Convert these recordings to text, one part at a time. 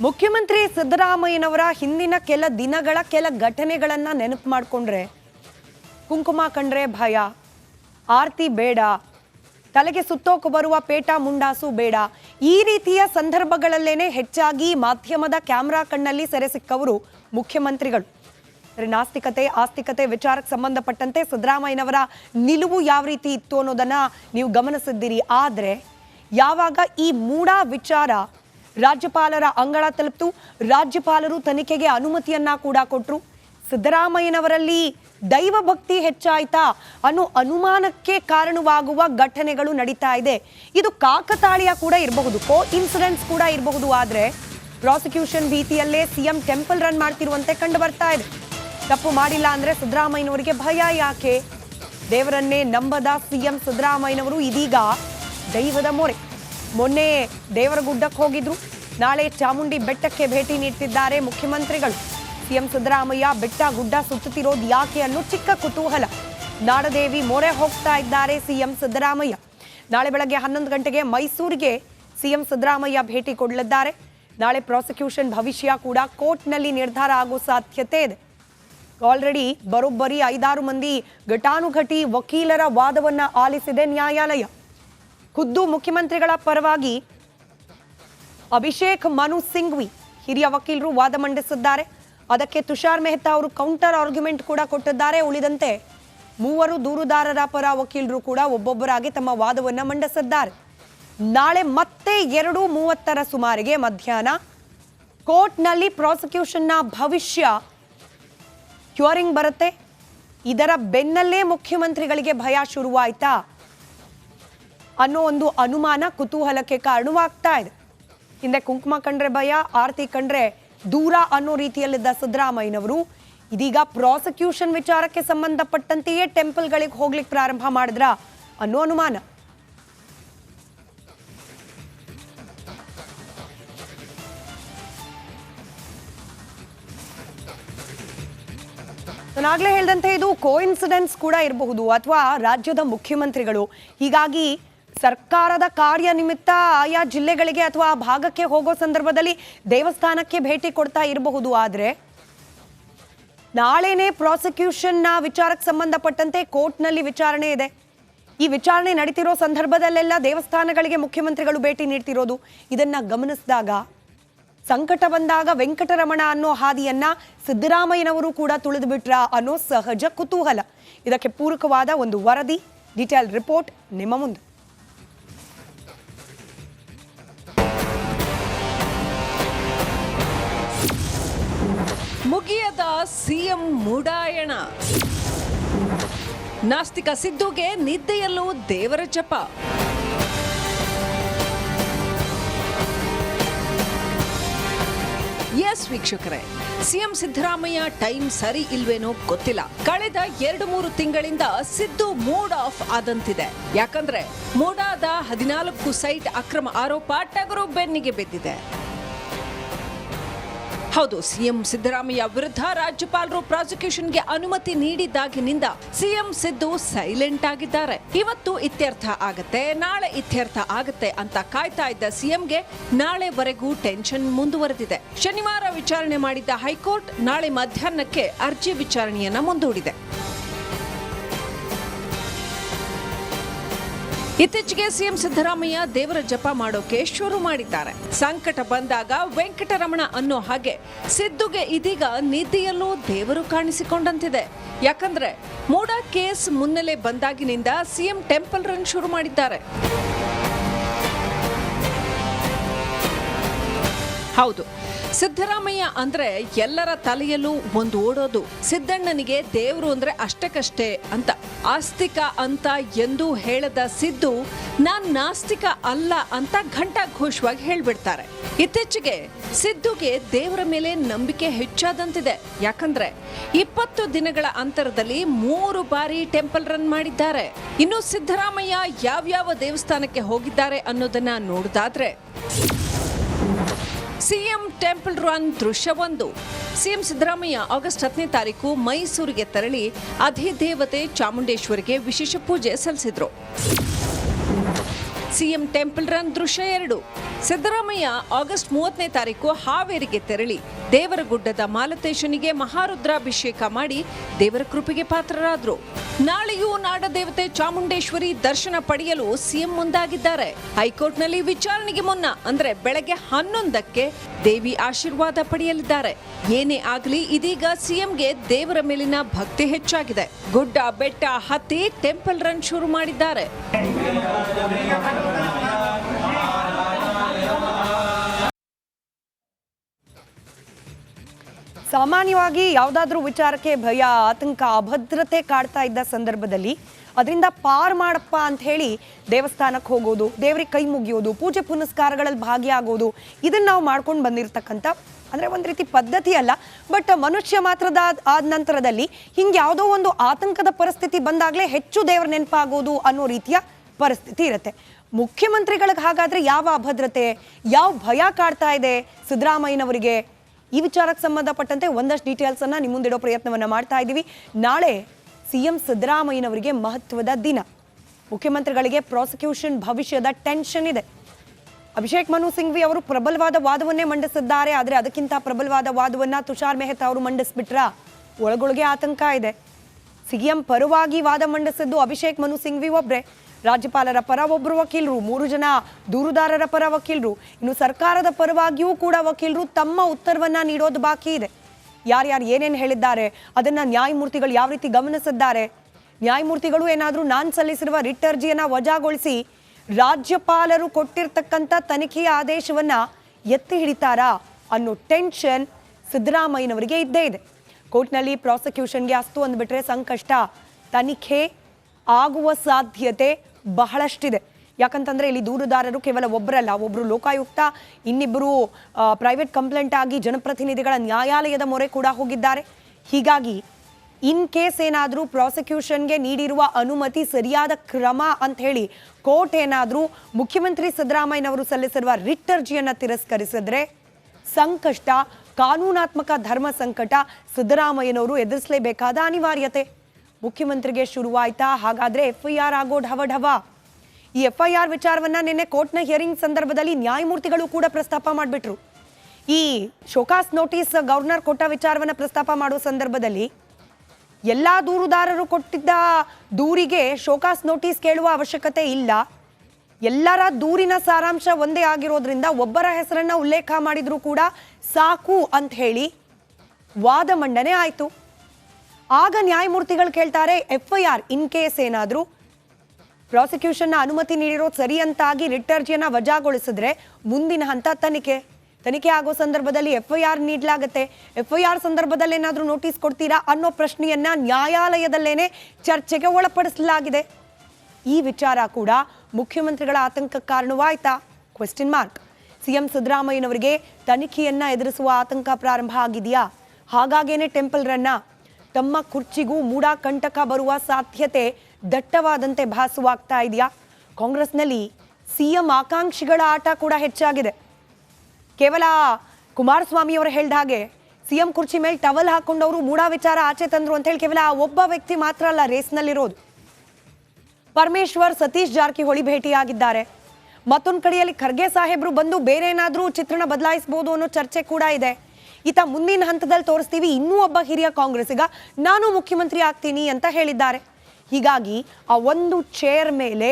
ಮುಖ್ಯಮಂತ್ರಿ ಸಿದ್ದರಾಮಯ್ಯನವರ ಹಿಂದಿನ ಕೆಲ ದಿನಗಳ ಕೆಲ ಘಟನೆಗಳನ್ನು ನೆನಪು ಮಾಡಿಕೊಂಡ್ರೆ ಕುಂಕುಮ ಕಂಡ್ರೆ ಭಯ, ಆರತಿ ಬೇಡ, ತಲೆಗೆ ಸುತ್ತೋಕು ಬರುವ ಪೇಟ ಮುಂಡಾಸು ಬೇಡ. ಈ ರೀತಿಯ ಸಂದರ್ಭಗಳಲ್ಲೇನೆ ಹೆಚ್ಚಾಗಿ ಮಾಧ್ಯಮದ ಕ್ಯಾಮ್ರಾ ಕಣ್ಣಲ್ಲಿ ಸೆರೆ ಸಿಕ್ಕವರು ಮುಖ್ಯಮಂತ್ರಿಗಳು. ನಾಸ್ತಿಕತೆ, ಆಸ್ತಿಕತೆ, ವಿಚಾರಕ್ಕೆ ಸಂಬಂಧಪಟ್ಟಂತೆ ಸಿದ್ದರಾಮಯ್ಯನವರ ನಿಲುವು ಯಾವ ರೀತಿ ಇತ್ತು ಅನ್ನೋದನ್ನ ನೀವು ಗಮನಿಸಿದ್ದೀರಿ. ಆದರೆ, ಯಾವಾಗ ಈ ಮೂಡಾ ವಿಚಾರ ರಾಜ್ಯಪಾಲರ ಅಂಗಳ ತಲುಪಿತು. ರಾಜ್ಯಪಾಲರು ತನಿಖೆಗೆ ಅನುಮತಿಯನ್ನ ಕೂಡ ಕೊಟ್ಟರು ಸಿದ್ದರಾಮಯ್ಯನವರಲ್ಲಿ ದೈವ ಭಕ್ತಿ ಹೆಚ್ಚಾಯ್ತಾ ಅನ್ನೋ ಅನುಮಾನಕ್ಕೆ ಕಾರಣವಾಗುವ ಘಟನೆಗಳು ನಡೀತಾ ಇದೆ. ಇದು ಕಾಕತಾಳೀಯ ಕೂಡ ಇರಬಹುದು ಕೋ ಇನ್ಸಿಡೆನ್ಸ್ ಕೂಡ ಇರಬಹುದು. ಆದರೆ ಪ್ರಾಸಿಕ್ಯೂಷನ್ ಭೀತಿಯಲ್ಲೇ ಸಿಎಂ ಟೆಂಪಲ್ ರನ್ ಮಾಡ್ತಿರುವಂತೆ ಕಂಡು ಬರ್ತಾ ಇದೆ. ತಪ್ಪು ಮಾಡಿಲ್ಲ ಅಂದ್ರೆ ಸಿದ್ದರಾಮಯ್ಯನವರಿಗೆ ಭಯ ಯಾಕೆ? ದೇವರನ್ನೇ ನಂಬದ ಸಿಎಂ ಸಿದ್ದರಾಮಯ್ಯನವರು ಇದೀಗ ದೈವದ ಮೊರೆ. ಮೊನ್ನೆ ದೇವರಗುಡ್ಡಕ್ಕೆ ಹೋಗಿದ್ರು. ನಾಳೆ ಚಾಮುಂಡಿ ಬೆಟ್ಟಕ್ಕೆ ಭೇಟಿ ನೀಡ್ತಿದ್ದಾರೆ ಮುಖ್ಯಮಂತ್ರಿಗಳು. ಸಿಎಂ ಸಿದ್ದರಾಮಯ್ಯ, ಬೆಟ್ಟ ಗುಡ್ಡ ಸುತ್ತುತ್ತಿರೋದು ಯಾಕೆ ಅನ್ನೋ ಚಿಕ್ಕ ಕುತೂಹಲ. ನಾಡದೇವಿ ಮೊರೆ ಹೋಗ್ತಾ ಇದ್ದಾರೆ ಸಿಎಂ ಸಿದ್ದರಾಮಯ್ಯ. ನಾಳೆ ಬೆಳಗ್ಗೆ ಹನ್ನೊಂದು ಗಂಟೆಗೆ ಮೈಸೂರಿಗೆ ಸಿಎಂ ಸಿದ್ದರಾಮಯ್ಯ ಭೇಟಿ ಕೊಡಲಿದ್ದಾರೆ. ನಾಳೆ ಪ್ರಾಸಿಕ್ಯೂಷನ್ ಭವಿಷ್ಯ ಕೂಡ ಕೋರ್ಟ್ನಲ್ಲಿ ನಿರ್ಧಾರ ಆಗೋ ಸಾಧ್ಯತೆ ಇದೆ. ಆಲ್ರೆಡಿ ಬರೋಬ್ಬರಿ ಐದಾರು ಮಂದಿ ಘಟಾನುಘಟಿ ವಕೀಲರ ವಾದವನ್ನು ಆಲಿಸಿದೆ ನ್ಯಾಯಾಲಯ. ಖುದ್ದು ಮುಖ್ಯಮಂತ್ರಿಗಳ ಪರವಾಗಿ ಅಭಿಷೇಕ್ ಮನು ಸಿಂಘ್ವಿ ಹಿರಿಯ ವಕೀಲರು ವಾದ ಮಂಡಿಸಿದ್ದಾರೆ. ಅದಕ್ಕೆ ತುಷಾರ್ ಮೆಹ್ತಾ ಅವರು ಕೌಂಟರ್ ಆರ್ಗ್ಯುಮೆಂಟ್ ಕೂಡ ಕೊಟ್ಟಿದ್ದಾರೆ. ಉಳಿದಂತೆ ಮೂವರು ದೂರುದಾರರ ಪರ ವಕೀಲರು ಕೂಡ ಒಬ್ಬೊಬ್ಬರಾಗಿ ತಮ್ಮ ವಾದವನ್ನು ಮಂಡಿಸಿದ್ದಾರೆ. ನಾಳೆ ಮತ್ತೆ ಎರಡು ಮೂವತ್ತರ ಸುಮಾರಿಗೆ ಮಧ್ಯಾಹ್ನ ಕೋರ್ಟ್ನಲ್ಲಿ ಪ್ರಾಸಿಕ್ಯೂಷನ್ನ ಭವಿಷ್ಯ ಕ್ಯೂರಿಂಗ್ ಬರುತ್ತೆ. ಇದರ ಬೆನ್ನಲ್ಲೇ ಮುಖ್ಯಮಂತ್ರಿಗಳಿಗೆ ಭಯ ಶುರುವಾಯ್ತಾ? ಅನ್ನೋ ಒಂದು ಅನುಮಾನ ಕುತೂಹಲಕ್ಕೆ ಕಾರಣವಾಗ್ತಾ ಇದೆ. ಹಿಂದೆ ಕುಂಕುಮ ಕಂಡ್ರೆ ಭಯ, ಆರತಿ ಕಂಡ್ರೆ ದೂರ ಅನ್ನೋ ರೀತಿಯಲ್ಲಿದ್ದ ಸಿದ್ದರಾಮಯ್ಯನವರು ಇದೀಗ ಪ್ರಾಸಿಕ್ಯೂಷನ್ ವಿಚಾರಕ್ಕೆ ಸಂಬಂಧಪಟ್ಟಂತೆಯೇ ಟೆಂಪಲ್ಗಳಿಗೆ ಹೋಗ್ಲಿಕ್ಕೆ ಪ್ರಾರಂಭ ಮಾಡಿದ್ರ ಅನ್ನೋ ಅನುಮಾನ. ನಾನಾಗಲೇ ಹೇಳಿದಂತೆ ಇದು ಕೋಇನ್ಸಿಡೆನ್ಸ್ ಕೂಡ ಇರಬಹುದು ಅಥವಾ ರಾಜ್ಯದ ಮುಖ್ಯಮಂತ್ರಿಗಳು. ಹೀಗಾಗಿ ಸರ್ಕಾರದ ಕಾರ್ಯ ನಿಮಿತ್ತ ಆಯಾ ಜಿಲ್ಲೆಗಳಿಗೆ ಅಥವಾ ಆ ಭಾಗಕ್ಕೆ ಹೋಗೋ ಸಂದರ್ಭದಲ್ಲಿ ದೇವಸ್ಥಾನಕ್ಕೆ ಭೇಟಿ ಕೊಡ್ತಾ ಇರಬಹುದು. ಆದರೆ ನಾಳೆನೇ ಪ್ರಾಸಿಕ್ಯೂಷನ್ನ ವಿಚಾರಕ್ಕೆ ಸಂಬಂಧಪಟ್ಟಂತೆ ಕೋರ್ಟ್ನಲ್ಲಿ ವಿಚಾರಣೆ ಇದೆ. ಈ ವಿಚಾರಣೆ ನಡೀತಿರೋ ಸಂದರ್ಭದಲ್ಲೆಲ್ಲ ದೇವಸ್ಥಾನಗಳಿಗೆ ಮುಖ್ಯಮಂತ್ರಿಗಳು ಭೇಟಿ ನೀಡ್ತಿರೋದು. ಇದನ್ನ ಗಮನಿಸಿದಾಗ, ಸಂಕಟ ಬಂದಾಗ ವೆಂಕಟರಮಣ ಅನ್ನೋ ಹಾದಿಯನ್ನ ಸಿದ್ದರಾಮಯ್ಯನವರು ಕೂಡ ತುಳಿದು ಬಿಟ್ರ ಅನ್ನೋ ಸಹಜ ಕುತೂಹಲ. ಇದಕ್ಕೆ ಪೂರಕವಾದ ಒಂದು ವರದಿ, ಡಿಟೇಲ್ ರಿಪೋರ್ಟ್ ನಿಮ್ಮ ಮುಂದೆ. ಮುಗಿಯದ ಸಿಎಂ ಮೂಡಾಯಣ. ನಾಸ್ತಿಕ ಸಿದ್ದುಗೆ ನಿದ್ದೆಯಲ್ಲೂ ದೇವರ ಜಪ. ಎಸ್ ವೀಕ್ಷಕರೇ, ಸಿಎಂ ಸಿದ್ದರಾಮಯ್ಯ ಟೈಮ್ ಸರಿ ಇಲ್ವೇನೋ ಗೊತ್ತಿಲ್ಲ. ಕಳೆದ ಎರಡು ಮೂರು ತಿಂಗಳಿಂದ ಸಿದ್ದು ಮೂಡ್ ಆಫ್ ಆದಂತಿದೆ. ಯಾಕಂದ್ರೆ ಮೂಡಾದ ಹದಿನಾಲ್ಕು ಸೈಟ್ ಅಕ್ರಮ ಆರೋಪ ಟಗರು ಬೆನ್ನಿಗೆ ಬಿದ್ದಿದೆ. ಹೌದು, ಸಿಎಂ ಸಿದ್ದರಾಮಯ್ಯ ವಿರುದ್ಧ ರಾಜ್ಯಪಾಲರು ಪ್ರಾಸಿಕ್ಯೂಷನ್ಗೆ ಅನುಮತಿ ನೀಡಿದಾಗಿನಿಂದ ಸಿಎಂ ಸಿದ್ದು ಸೈಲೆಂಟ್ ಆಗಿದ್ದಾರೆ. ಇವತ್ತು ಇತ್ಯರ್ಥ ಆಗತ್ತೆ, ನಾಳೆ ಇತ್ಯರ್ಥ ಆಗತ್ತೆ ಅಂತ ಕಾಯ್ತಾ ಇದ್ದ ಸಿಎಂಗೆ ನಾಳೆವರೆಗೂ ಟೆನ್ಷನ್ ಮುಂದುವರೆದಿದೆ. ಶನಿವಾರ ವಿಚಾರಣೆ ಮಾಡಿದ್ದ ಹೈಕೋರ್ಟ್ ನಾಳೆ ಮಧ್ಯಾಹ್ನಕ್ಕೆ ಅರ್ಜಿ ವಿಚಾರಣೆಯನ್ನ ಮುಂದೂಡಿದೆ. ಇತ್ತೀಚೆಗೆ ಸಿಎಂ ಸಿದ್ದರಾಮಯ್ಯ ದೇವರ ಜಪ ಮಾಡೋಕೆ ಶುರು ಮಾಡಿದ್ದಾರೆ. ಸಂಕಟ ಬಂದಾಗ ವೆಂಕಟರಮಣ ಅನ್ನೋ ಹಾಗೆ ಸಿದ್ದುಗೆ ಇದೀಗ ನಿಧಿಯಲ್ಲೂ ದೇವರು ಕಾಣಿಸಿಕೊಂಡಂತಿದೆ. ಯಾಕಂದ್ರೆ ಮೂಡ ಕೇಸ್ ಮುನ್ನೆಲೆ ಬಂದಾಗಿನಿಂದ ಸಿಎಂ ಟೆಂಪಲ್ ರನ್ ಶುರು ಮಾಡಿದ್ದಾರೆ. ಹೌದು. ಸಿದ್ದರಾಮಯ್ಯ ಅಂದ್ರೆ ಎಲ್ಲರ ತಲೆಯಲ್ಲೂ ಒಂದು ಓಡೋದು. ಸಿದ್ದಣ್ಣನಿಗೆ ದೇವರು ಅಂದ್ರೆ ಅಷ್ಟಕ್ಕಷ್ಟೇ ಅಂತ. ಆಸ್ತಿಕ ಅಂತ ಎಂದು ಹೇಳದ ಸಿದ್ದು, ನಾನ್ ನಾಸ್ತಿಕ ಅಲ್ಲ ಅಂತ ಘಂಟಾಘೋಷವಾಗಿ ಹೇಳ್ಬಿಡ್ತಾರೆ. ಇತ್ತೀಚೆಗೆ ಸಿದ್ದುಗೆ ದೇವರ ಮೇಲೆ ನಂಬಿಕೆ ಹೆಚ್ಚಾದಂತಿದೆ. ಯಾಕಂದ್ರೆ ಇಪ್ಪತ್ತು ದಿನಗಳ ಅಂತರದಲ್ಲಿ ಮೂರು ಬಾರಿ ಟೆಂಪಲ್ ರನ್ ಮಾಡಿದ್ದಾರೆ. ಇನ್ನು ಸಿದ್ದರಾಮಯ್ಯ ಯಾವ್ಯಾವ ದೇವಸ್ಥಾನಕ್ಕೆ ಹೋಗಿದ್ದಾರೆ ಅನ್ನೋದನ್ನ ನೋಡಿದಾದ್ರೆ ಸಿಎಂ ಟೆಂಪಲ್ ರನ್ ದೃಶ್ಯವೊಂದು. ಸಿಎಂ ಸಿದ್ದರಾಮಯ್ಯ ಆಗಸ್ಟ್ ಹತ್ತನೇ ತಾರೀಕು ಮೈಸೂರಿಗೆ ತೆರಳಿ ಅಧಿದೇವತೆ ಚಾಮುಂಡೇಶ್ವರಿಗೆ ವಿಶೇಷ ಪೂಜೆ ಸಲ್ಲಿಸಿದ್ರು. ಸಿಎಂ ಟೆಂಪಲ್ ರನ್ ದೃಶ್ಯ ಎರಡು. ಸಿದ್ದರಾಮಯ್ಯ ಆಗಸ್ಟ್ ಮೂವತ್ತನೇ ತಾರೀಕು ಹಾವೇರಿಗೆ ತೆರಳಿ ದೇವರಗುಡ್ಡದ ಮಾಲತೇಶನಿಗೆ ಮಹಾರುದ್ರಾಭಿಷೇಕ ಮಾಡಿ ದೇವರ ಕೃಪೆಗೆ ಪಾತ್ರರಾದರು. ನಾಳೆಯೂ ನಾಡದೇವತೆ ಚಾಮುಂಡೇಶ್ವರಿ ದರ್ಶನ ಪಡೆಯಲು ಸಿಎಂ ಮುಂದಾಗಿದ್ದಾರೆ. ಹೈಕೋರ್ಟ್ನಲ್ಲಿ ವಿಚಾರಣೆಗೆ ಮುನ್ನ, ಅಂದ್ರೆ ಬೆಳಗ್ಗೆ ಹನ್ನೊಂದಕ್ಕೆ ದೇವಿ ಆಶೀರ್ವಾದ ಪಡೆಯಲಿದ್ದಾರೆ. ಏನೇ ಆಗಲಿ, ಇದೀಗ ಸಿಎಂಗೆ ದೇವರ ಮೇಲಿನ ಭಕ್ತಿ ಹೆಚ್ಚಾಗಿದೆ. ಗುಡ್ಡ ಬೆಟ್ಟ ಹತ್ತಿ ಟೆಂಪಲ್ ರನ್ ಶುರು ಮಾಡಿದ್ದಾರೆ. ಸಾಮಾನ್ಯವಾಗಿ ಯಾವುದಾದ್ರೂ ವಿಚಾರಕ್ಕೆ ಭಯ, ಆತಂಕ, ಅಭದ್ರತೆ ಕಾಡ್ತಾ ಇದ್ದ ಸಂದರ್ಭದಲ್ಲಿ ಅದರಿಂದ ಪಾರ್ ಮಾಡಪ್ಪ ಅಂತ ಹೇಳಿ ದೇವಸ್ಥಾನಕ್ಕೆ ಹೋಗೋದು, ದೇವ್ರಿಗೆ ಕೈ ಮುಗಿಯೋದು, ಪೂಜೆ ಪುನಸ್ಕಾರಗಳಲ್ಲಿ ಭಾಗಿಯಾಗೋದು, ಇದನ್ನ ನಾವು ಮಾಡ್ಕೊಂಡು ಬಂದಿರತಕ್ಕಂಥ ಅಂದರೆ ಒಂದು ರೀತಿ ಪದ್ಧತಿ ಅಲ್ಲ. ಬಟ್ ಮನುಷ್ಯ ಮಾತ್ರದ ಆದ ನಂತರದಲ್ಲಿ ಹಿಂಗೆ ಯಾವುದೋ ಒಂದು ಆತಂಕದ ಪರಿಸ್ಥಿತಿ ಬಂದಾಗಲೇ ಹೆಚ್ಚು ದೇವರ ನೆನಪಾಗೋದು ಅನ್ನೋ ರೀತಿಯ ಪರಿಸ್ಥಿತಿ ಇರುತ್ತೆ. ಮುಖ್ಯಮಂತ್ರಿಗಳಿಗೆ ಹಾಗಾದ್ರೆ ಯಾವ ಅಭದ್ರತೆ, ಯಾವ ಭಯ ಕಾಡ್ತಾ ಇದೆ ಸಿದ್ದರಾಮಯ್ಯನವರಿಗೆ? ಈ ವಿಚಾರಕ್ಕೆ ಸಂಬಂಧಪಟ್ಟಂತೆ ಒಂದಷ್ಟು ಡೀಟೇಲ್ಸ್ ಅನ್ನ ನಿಮ್ಮ ಮುಂದಿಡೋ ಪ್ರಯತ್ನವನ್ನ ಮಾಡ್ತಾ ಇದ್ದೀವಿ ನಾಳೆ ಸಿಎಂ ಸಿದ್ದರಾಮಯ್ಯನವರಿಗೆ ಮಹತ್ವದ ದಿನ. ಮುಖ್ಯಮಂತ್ರಿಗಳಿಗೆ ಪ್ರಾಸಿಕ್ಯೂಷನ್ ಭವಿಷ್ಯದ ಟೆನ್ಷನ್ ಇದೆ. ಅಭಿಷೇಕ್ ಮನು ಸಿಂಘ್ವಿ ಅವರು ಪ್ರಬಲವಾದ ವಾದವನ್ನೇ ಮಂಡಿಸಿದ್ದಾರೆ, ಆದರೆ ಅದಕ್ಕಿಂತ ಪ್ರಬಲವಾದ ವಾದವನ್ನ ತುಷಾರ್ ಮೆಹ್ತಾ ಅವರು ಮಂಡಿಸ್ಬಿಟ್ರ? ಒಳಗೊಳಗೆ ಆತಂಕ ಇದೆ. ಸಿಎಂ ಪರವಾಗಿ ವಾದ ಮಂಡಿಸಿದ್ದು ಅಭಿಷೇಕ್ ಮನು ಸಿಂಘ್ವಿ ಒಬ್ಬರೇ ರಾಜ್ಯಪಾಲರ ಪರ ಒಬ್ಬರು ವಕೀಲರು, ಮೂರು ಜನ ದೂರುದಾರರ ಪರ ವಕೀಲರು. ಇನ್ನು ಸರ್ಕಾರದ ಪರವಾಗಿಯೂ ಕೂಡ ವಕೀಲರು ತಮ್ಮ ಉತ್ತರವನ್ನ ನೀಡೋದು ಬಾಕಿ ಇದೆ. ಯಾರ್ಯಾರು ಏನೇನು ಹೇಳಿದ್ದಾರೆ, ಅದನ್ನ ನ್ಯಾಯಮೂರ್ತಿಗಳು ಯಾವ ರೀತಿ ಗಮನಿಸಿದ್ದಾರೆ, ನ್ಯಾಯಮೂರ್ತಿಗಳು ಏನಾದರೂ ನಾನು ಸಲ್ಲಿಸಿರುವ ರಿಟ್ ಅರ್ಜಿಯನ್ನ ವಜಾಗೊಳಿಸಿ ರಾಜ್ಯಪಾಲರು ಕೊಟ್ಟಿರ್ತಕ್ಕಂಥ ತನಿಖೆಯ ಆದೇಶವನ್ನ ಎತ್ತಿ ಹಿಡಿತಾರಾ ಅನ್ನೋ ಟೆನ್ಷನ್ ಸಿದ್ದರಾಮಯ್ಯನವರಿಗೆ ಇದ್ದೇ ಇದೆ. ಕೋರ್ಟ್ನಲ್ಲಿ ಪ್ರಾಸಿಕ್ಯೂಷನ್ಗೆ ಅಸ್ತು ಅಂದ್ಬಿಟ್ರೆ ಸಂಕಷ್ಟ. ತನಿಖೆ ಆಗುವ ಸಾಧ್ಯತೆ ಬಹಳಷ್ಟಿದೆ. ಯಾಕಂತಂದ್ರೆ ಇಲ್ಲಿ ದೂರುದಾರರು ಕೇವಲ ಒಬ್ಬರಲ್ಲ ಒಬ್ಬರು ಲೋಕಾಯುಕ್ತ ಇನ್ನಿಬ್ಬರು ಪ್ರೈವೇಟ್ ಕಂಪ್ಲೇಂಟ್ ಆಗಿ ಜನಪ್ರತಿನಿಧಿಗಳ ನ್ಯಾಯಾಲಯದ ಮೊರೆ ಕೂಡ ಹೋಗಿದ್ದಾರೆ. ಹೀಗಾಗಿ ಇನ್ ಕೇಸ್ ಏನಾದರೂ ಪ್ರಾಸಿಕ್ಯೂಷನ್ಗೆ ನೀಡಿರುವ ಅನುಮತಿ ಸರಿಯಾದ ಕ್ರಮ ಅಂತ ಹೇಳಿ ಕೋರ್ಟ್ ಏನಾದರೂ ಮುಖ್ಯಮಂತ್ರಿ ಸಿದ್ದರಾಮಯ್ಯನವರು ಸಲ್ಲಿಸಿರುವ ರಿಟ್ ಅರ್ಜಿಯನ್ನು ತಿರಸ್ಕರಿಸಿದ್ರೆ ಸಂಕಷ್ಟ ಕಾನೂನಾತ್ಮಕ ಧರ್ಮ ಸಂಕಟ ಸಿದ್ದರಾಮಯ್ಯನವರು ಎದುರಿಸಲೇಬೇಕಾದ ಅನಿವಾರ್ಯತೆ. ಮುಖ್ಯಮಂತ್ರಿಗೆ ಶುರುವಾಯ್ತಾ, ಹಾಗಾದ್ರೆ ಎಫ್ಐಆರ್ ಆಗೋ ಢವ ಢವ ಈ ಎಫ್ಐಆರ್ ವಿಚಾರವನ್ನ ನಿನ್ನೆ ಕೋರ್ಟ್ನ ಹಿಯರಿಂಗ್ ಸಂದರ್ಭದಲ್ಲಿ ನ್ಯಾಯಮೂರ್ತಿಗಳು ಕೂಡ ಪ್ರಸ್ತಾಪ ಮಾಡಿಬಿಟ್ರು. ಈ ಶೋಕಾಸ್ ನೋಟಿಸ್ ಗವರ್ನರ್ ಕೊಟ್ಟ ವಿಚಾರವನ್ನ ಪ್ರಸ್ತಾಪ ಮಾಡುವ ಸಂದರ್ಭದಲ್ಲಿ ಎಲ್ಲಾ ದೂರುದಾರರು ಕೊಟ್ಟಿದ್ದ ದೂರಿಗೆ ಶೋಕಾಸ್ ನೋಟಿಸ್ ಕೇಳುವ ಅವಶ್ಯಕತೆ ಇಲ್ಲ. ಎಲ್ಲರ ದೂರಿನ ಸಾರಾಂಶ ಒಂದೇ ಆಗಿರೋದ್ರಿಂದ ಒಬ್ಬರ ಹೆಸರನ್ನ ಉಲ್ಲೇಖ ಮಾಡಿದ್ರು ಕೂಡ ಸಾಕು ಅಂತ ಹೇಳಿ ವಾದ ಮಂಡನೆ ಆಯಿತು. ಆಗ ನ್ಯಾಯಮೂರ್ತಿಗಳು ಕೇಳ್ತಾರೆ F I R in case ಏನಾದರೂ ಪ್ರಾಸಿಕ್ಯೂಷನ್ನ ಅನುಮತಿ ನೀಡಿರೋದು ಸರಿ ಅಂತಾಗಿ ರಿಟ್ ಅರ್ಜಿಯನ್ನ ವಜಾಗೊಳಿಸಿದ್ರೆ ಮುಂದಿನ ಹಂತ ತನಿಖೆ. ತನಿಖೆ ಆಗೋ ಸಂದರ್ಭದಲ್ಲಿ ಎಫ್ ಐ ಆರ್ ನೀಡಲಾಗುತ್ತೆ. ಎಫ್ ಸಂದರ್ಭದಲ್ಲಿ ಏನಾದರೂ ನೋಟಿಸ್ ಕೊಡ್ತೀರಾ ಅನ್ನೋ ಪ್ರಶ್ನೆಯನ್ನ ನ್ಯಾಯಾಲಯದಲ್ಲೇನೆ ಚರ್ಚೆಗೆ ಒಳಪಡಿಸಲಾಗಿದೆ. ಈ ವಿಚಾರ ಕೂಡ ಮುಖ್ಯಮಂತ್ರಿಗಳ ಆತಂಕಕ್ಕೆ ಕಾರಣವಾಯ್ತಾ? ಕ್ವೆಶ್ಚನ್ ಮಾರ್ಕ್ ಸಿಎಂ ಸಿದ್ದರಾಮಯ್ಯನವರಿಗೆ ತನಿಖೆಯನ್ನ ಎದುರಿಸುವ ಆತಂಕ ಪ್ರಾರಂಭ ಆಗಿದೆಯಾ? ಹಾಗಾಗೇನೆ ಟೆಂಪಲ್ ರನ್ನ. ತಮ್ಮ ಕುರ್ಚಿಗೂ ಮೂಡ ಕಂಟಕ ಬರುವ ಸಾಧ್ಯತೆ ದಟ್ಟವಾದಂತೆ ಭಾಸವಾಗ್ತಾ ಇದೆಯಾ? ಕಾಂಗ್ರೆಸ್ನಲ್ಲಿ ಸಿಎಂ ಆಕಾಂಕ್ಷಿಗಳ ಆಟ ಕೂಡ ಹೆಚ್ಚಾಗಿದೆ. ಕೇವಲ ಕುಮಾರಸ್ವಾಮಿ ಅವರು ಹೇಳ್ದ ಹಾಗೆ, ಸಿಎಂ ಕುರ್ಚಿ ಮೇಲೆ ಟವಲ್ ಹಾಕೊಂಡವರು ಮೂಡಾ ವಿಚಾರ ಆಚೆ ತಂದ್ರು ಅಂತ ಹೇಳಿ ಕೇವಲ ಒಬ್ಬ ವ್ಯಕ್ತಿ ಮಾತ್ರ ಅಲ್ಲ, ರೇಸ್ನಲ್ಲಿರೋದು. ಪರಮೇಶ್ವರ್ ಸತೀಶ್ ಜಾರಕಿಹೊಳಿ ಭೇಟಿಯಾಗಿದ್ದಾರೆ. ಮತ್ತೊಂದು ಕಡೆಯಲ್ಲಿ ಖರ್ಗೆ ಸಾಹೇಬ್ರು ಬಂದು ಬೇರೆ ಏನಾದರೂ ಚಿತ್ರಣ ಬದಲಾಯಿಸಬಹುದು ಅನ್ನೋ ಚರ್ಚೆ ಕೂಡ ಇದೆ. ಈತ ಮುಂದಿನ ಹಂತದಲ್ಲಿ ತೋರಿಸ್ತೀವಿ, ಇನ್ನೂ ಒಬ್ಬ ಹಿರಿಯ ಕಾಂಗ್ರೆಸ್ಸಿಗ ನಾನು ಮುಖ್ಯಮಂತ್ರಿ ಆಗ್ತೀನಿ ಅಂತ ಹೇಳಿದ್ದಾರೆ. ಹೀಗಾಗಿ ಆ ಒಂದು ಚೇರ್ ಮೇಲೆ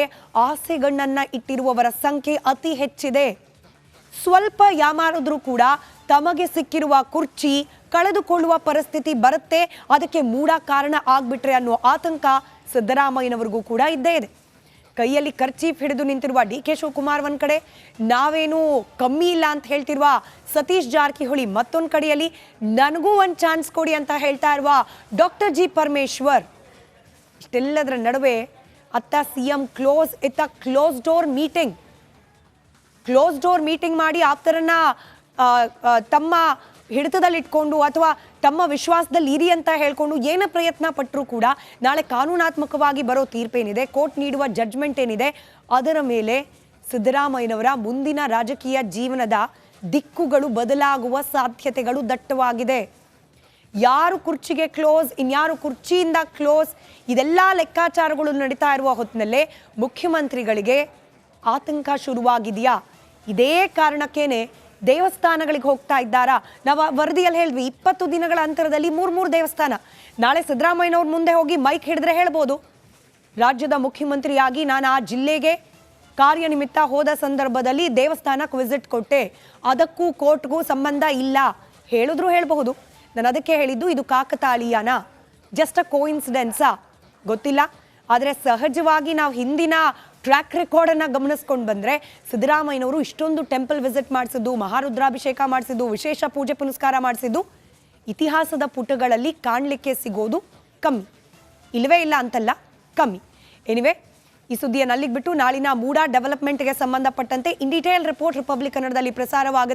ಆಸೆಗಣ್ಣನ್ನ ಇಟ್ಟಿರುವವರ ಸಂಖ್ಯೆ ಅತಿ ಹೆಚ್ಚಿದೆ. ಸ್ವಲ್ಪ ಯಾಮಾರಿದ್ರೂ ಕೂಡ ತಮಗೆ ಸಿಕ್ಕಿರುವ ಕುರ್ಚಿ ಕಳೆದುಕೊಳ್ಳುವ ಪರಿಸ್ಥಿತಿ ಬರುತ್ತೆ, ಅದಕ್ಕೆ ಮೂಡ ಕಾರಣ ಆಗ್ಬಿಟ್ರೆ ಅನ್ನೋ ಆತಂಕ ಸಿದ್ದರಾಮಯ್ಯನವರಿಗೂ ಕೂಡ ಇದ್ದೇ ಇದೆ. ಕೈಯಲ್ಲಿ ಖರ್ಚೀಫ್ ಹಿಡಿದು ನಿಂತಿರುವ ಡಿ ಕೆ ಶಿವಕುಮಾರ್ ಒಂದು ಕಡೆ ನಾವೇನು ಕಮ್ಮಿ ಇಲ್ಲ ಅಂತ ಹೇಳ್ತಿರುವ ಸತೀಶ್ ಜಾರಕಿಹೊಳಿ ಮತ್ತೊಂದು ಕಡೆಯಲ್ಲಿ ನನಗೂ ಒಂದು ಚಾನ್ಸ್ ಕೊಡಿ ಅಂತ ಹೇಳ್ತಾ ಇರುವ ಡಾಕ್ಟರ್ ಜಿ ಪರಮೇಶ್ವರ್. ಇಷ್ಟೆಲ್ಲದರ ನಡುವೆ ಅತ್ತ ಸಿ ಎಂ ಕ್ಲೋಸ್, ಇತ್ತ close door meeting. Close door meeting ಮಾಡಿ ಆಪ್ತರನ್ನ ತಮ್ಮ ಹಿಡಿತದಲ್ಲಿ ಇಟ್ಕೊಂಡು ಅಥವಾ ತಮ್ಮ ವಿಶ್ವಾಸದಲ್ಲಿ ಇರಿ ಅಂತ ಹೇಳ್ಕೊಂಡು ಏನ ಪ್ರಯತ್ನ ಪಟ್ಟರೂ ಕೂಡ ನಾಳೆ ಕಾನೂನಾತ್ಮಕವಾಗಿ ಬರೋ ತೀರ್ಪೇನಿದೆ, ಕೋರ್ಟ್ ನೀಡುವ ಜಡ್ಜ್ಮೆಂಟ್ ಏನಿದೆ, ಅದರ ಮೇಲೆ ಸಿದ್ದರಾಮಯ್ಯನವರ ಮುಂದಿನ ರಾಜಕೀಯ ಜೀವನದ ದಿಕ್ಕುಗಳು ಬದಲಾಗುವ ಸಾಧ್ಯತೆಗಳು ದಟ್ಟವಾಗಿದೆ. ಯಾರು ಕುರ್ಚಿಗೆ ಕ್ಲೋಸ್ ಇನ್ಯಾರು ಕುರ್ಚಿಯಿಂದ ಕ್ಲೋಸ್ ಇದೆಲ್ಲ ಲೆಕ್ಕಾಚಾರಗಳು ನಡೀತಾ ಇರುವ ಹೊತ್ತಿನಲ್ಲೇ ಮುಖ್ಯಮಂತ್ರಿಗಳಿಗೆ ಆತಂಕ ಶುರುವಾಗಿದೆಯಾ? ಇದೇ ಕಾರಣಕ್ಕೇನೆ ದೇವಸ್ಥಾನಗಳಿಗೆ ಹೋಗ್ತಾ ಇದ್ದಾರಾ? ನಾವು ವರದಿಯಲ್ಲಿ ಹೇಳಿದ್ವಿ, ಇಪ್ಪತ್ತು ದಿನಗಳ ಅಂತರದಲ್ಲಿ ಮೂರು ಮೂರು ದೇವಸ್ಥಾನ. ನಾಳೆ ಸಿದ್ದರಾಮಯ್ಯನವ್ರ ಮುಂದೆ ಹೋಗಿ ಮೈಕ್ ಹಿಡಿದ್ರೆ ಹೇಳ್ಬೋದು. ರಾಜ್ಯದ ಮುಖ್ಯಮಂತ್ರಿಯಾಗಿ ನಾನು ಆ ಜಿಲ್ಲೆಗೆ ಕಾರ್ಯನಿಮಿತ್ತ ಹೋದ ಸಂದರ್ಭದಲ್ಲಿ ದೇವಸ್ಥಾನಕ್ಕೆ ವಿಸಿಟ್ ಕೊಟ್ಟೆ. ಅದಕ್ಕೂ ಕೋರ್ಟ್ಗೂ ಸಂಬಂಧ ಇಲ್ಲ. ಹೇಳಿದ್ರು ಹೇಳಬಹುದು. ನಾನು ಅದಕ್ಕೆ ಹೇಳಿದ್ದು, ಇದು ಕಾಕತಾಳೀಯನ. ಜಸ್ಟ್ ಅ ಕೋಇನ್ಸಿಡೆನ್ಸಾ ಗೊತ್ತಿಲ್ಲ. ಆದರೆ ಸಹಜವಾಗಿ ನಾವು ಹಿಂದಿನ ಟ್ರ್ಯಾಕ್ ರೆಕಾರ್ಡನ್ನು ಗಮನಿಸ್ಕೊಂಡು ಬಂದರೆ ಸಿದ್ದರಾಮಯ್ಯನವರು ಇಷ್ಟೊಂದು ಟೆಂಪಲ್ ವಿಸಿಟ್ ಮಾಡಿಸಿದ್ದು, ಮಹಾರುದ್ರಾಭಿಷೇಕ ಮಾಡಿಸಿದ್ದು, ವಿಶೇಷ ಪೂಜೆ ಪುನಸ್ಕಾರ ಮಾಡಿಸಿದ್ದು, ಇತಿಹಾಸದ ಪುಟಗಳಲ್ಲಿ ಕಾಣಲಿಕ್ಕೆ ಸಿಗೋದು ಕಮ್ಮಿ. ಇಲ್ಲವೇ ಇಲ್ಲ ಅಂತಲ್ಲ, ಕಮ್ಮಿ. ಎನಿವೆ ಈ ಸುದ್ದಿಯನ್ನು ಅಲ್ಲಿಗೆ ಬಿಟ್ಟು ನಾಳಿನ ಮೂಡಾ ಡೆವಲಪ್ಮೆಂಟ್ಗೆ ಸಂಬಂಧಪಟ್ಟಂತೆ ಇನ್ ಡೀಟೇಲ್ ರಿಪೋರ್ಟ್ ರಿಪಬ್ಲಿಕ್ ಕನ್ನಡದಲ್ಲಿ ಪ್ರಸಾರವಾಗುತ್ತೆ.